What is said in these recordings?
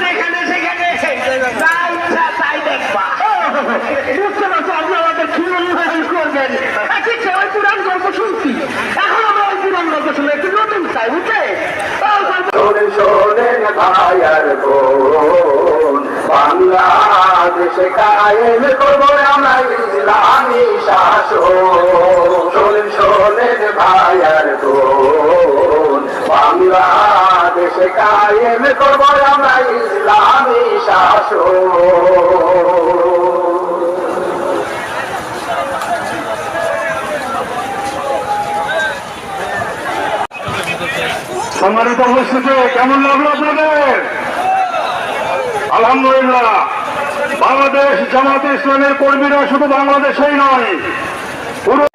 সেখানে সেখানে ইচ্ছা তাই দেখবা। বুঝতে পারছ আপনি আমাদের কি উন্নয়ন করবেন। আছে ওই পুরান গল্প শুনছি এখন আমরা ওই পুরান গল্প শুনে একটু নতুন চাই শোনেন ভাইয়ার বোন বাংলাদেশে কায়েম করব আমরা সম্মানিত উপস্থিতি কেমন লাগল আপনাদের? আলহামদুলিল্লাহ। বাংলাদেশ জামাত ইসলামের কর্মীরা শুধু বাংলাদেশেই নয় Uno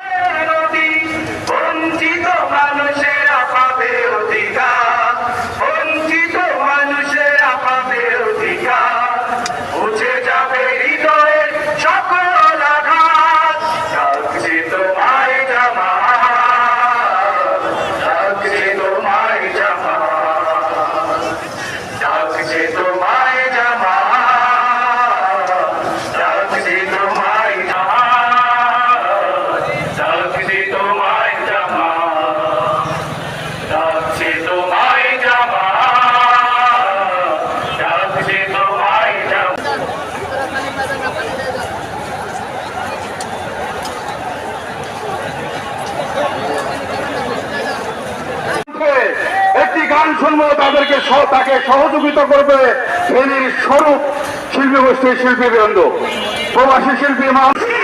গান শুনব, তাদেরকে তাকে সহযোগিতা করবে ফেনীর স্বরূপ শিল্পী গোষ্ঠীর শিল্পী বৃন্দ। প্রবাসী শিল্পী মানুষ